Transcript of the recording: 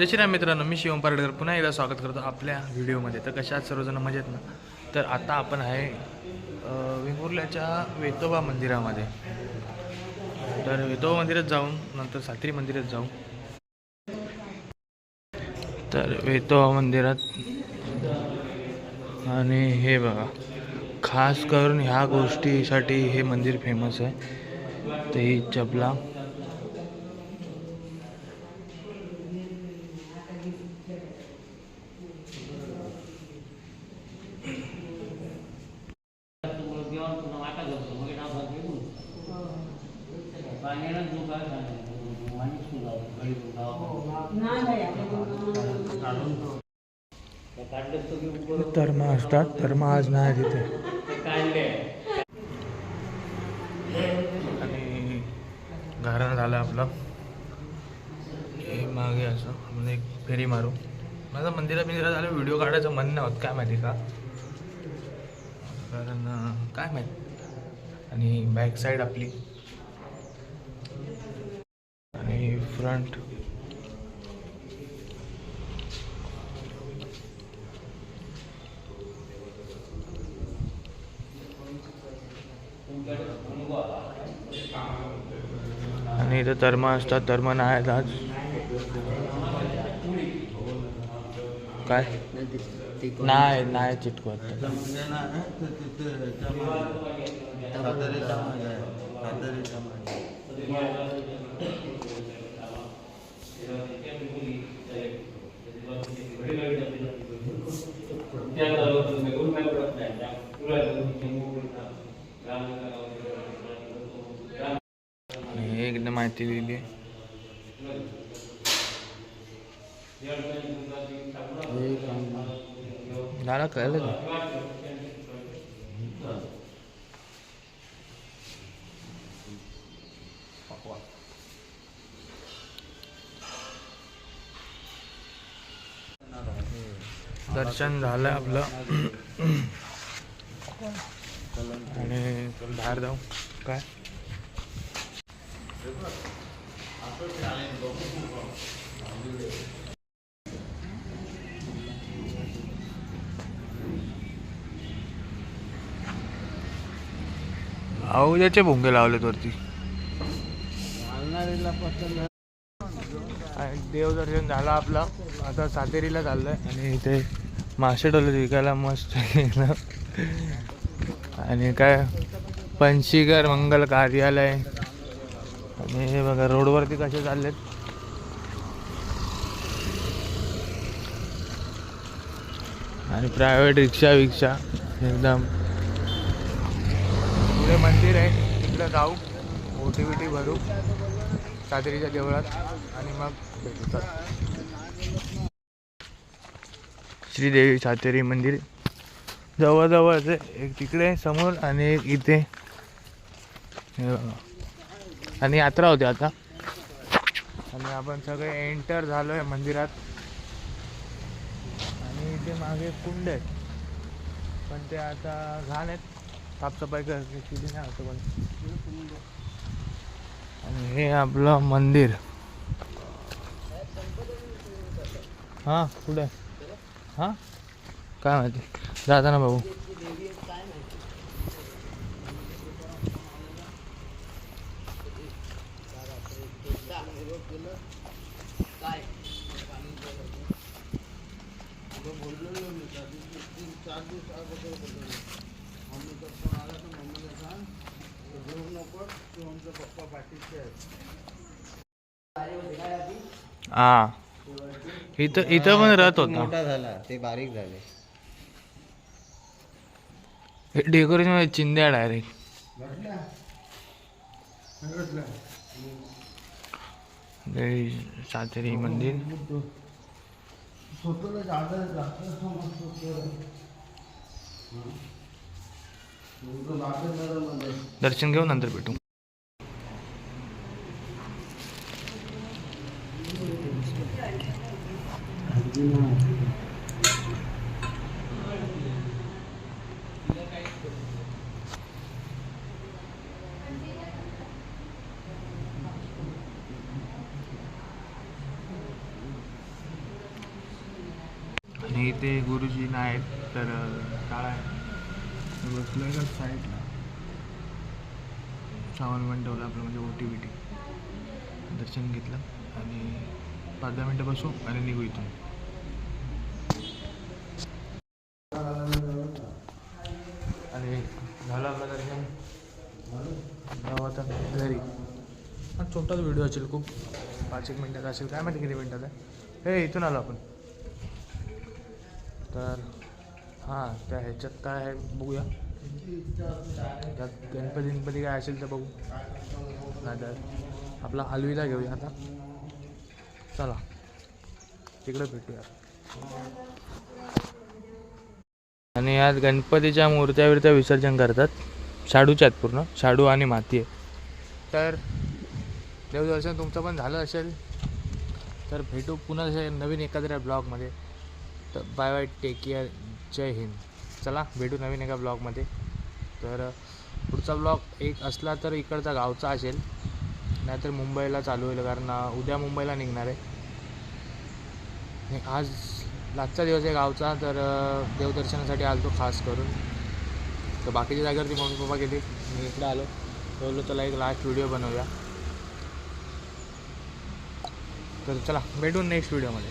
जय श्रीराम मित्रांनो मी शिवम पारडकर. पुन्हा एकदा स्वागत करतो आपल्या व्हिडिओमध्ये. तर कशात सर्वजण? मजेत ना? तर आता आपण आहे वेंगुर्ल्याच्या वेतोबा मंदिरामध्ये. तर वेतोबा मंदिरात जाऊन नंतर सात्री मंदिरात जाऊ. तर वेतोबा मंदिरात आणि हे बघा खास करून ह्या गोष्टीसाठी हे मंदिर फेमस आहे. तर ही चपला धर्म असतात धर्म आज नाही तिथे. आणि घराणं झालं आपलं. हे मागे असं आपण एक फेरी मारू. माझं मंदिरा बिंदिरा झालं व्हिडिओ काढायचं मन नाही होत काय माहिती का? कारण काय माहीत? आणि बॅक साईड आपली. आणि फ्रंट आणि इथं धर्म असतात धर्म नाही आहेत आज. काय? नाही नाही चिटकवत आणि हे एकदम माहिती आहे. झालं कळलं का? दर्शन झालं आपलं. आणि बाहेर जाऊ. काय? अहो त्याचे भोंगे लावलेत वरती. देवदर्शन झालं आपलं. आता सातेरीला चाललंय. आणि इथे मासे डोले विकायला मस्त. आणि काय? पंशीकर मंगल कार्यालय. आणि हे बघा रोडवरती कसे चाललेत आणि प्रायव्हेट रिक्षा विक्षा एकदम पुढे मंदिर आहे तिकडं जाऊ ओटी बिटी भरू सातेरीच्या देवळात आणि मग भेटू चल. श्रीदेवी सातेरी मंदिर जवळजवळच एक तिकडे समोर आणि एक इथे. आणि यात्रा होती आता. आणि आपण सगळे एंटर झालो आहे मंदिरात. आणि इथे मागे कुंड आहेत. पण ते आता घाण आहेत. साफसफाई कर केली नाही असं पण. आणि हे आपलं मंदिर. हां कुठे हां? काय माहिती? हां. इथं इथं पण रथ होता. मोठा झाला. ते बारीक झाले. डेकोरेशनमध्ये चिंध्या डायरेक्ट सातेरी मंदिर. दर्शन घेऊ नंतर भेटू. इथे गुरुजी नाहीत तर काळा बसलोय आहे. बसलो आहे का साईडला सामान पण ठेवलं आपलं म्हणजे ओ टी बी बिटी दर्शन घेतलं आणि पाच दहा मिनटं बसू आणि निघू इथून. आणि झालं आपलं दर्शन? जाऊ आता घरी. हा छोटाच व्हिडिओ असेल खूप. पाच एक मिनटाचा असेल. काय माहिती किती मिनटाचा आहे? हे इथून आलो आपण. तर हां त्या ह्याच्यात काय आहे बघूया. त्यात गणपती गणपती काय असेल तर बघू. नाही तर आपला हलवीला घेऊया आता. चला तिकडे भेटूया. आणि आज गणपतीच्या मूर्त्या विसर्जन करतात. शाडूच्यात पूर्ण शाडू आणि माती आहे. तर देवदर्शन तुमचं पण झालं असेल. तर भेटू पुन्हा नवीन एखाद्या ब्लॉगमध्ये. तर बाय बाय टेक केअर जय हिंद. चला भेटू नवीन एका ब्लॉगमध्ये. तर पुढचा ब्लॉग एक असला तर इकडचा गावचा असेल. नाहीतर मुंबईला चालू होईल कारण उद्या मुंबईला निघणार आहे. आज लास्टचा दिवस आहे गावचा तर देवदर्शनासाठी आलो खास करून. तर बाकीच्या जागेवरती मम्मी पप्पा गेली मी इकडे आलो. बोललो त्याला एक लास्ट व्हिडिओ बनवूया. तर चला भेटून नेक्स्ट व्हिडिओमध्ये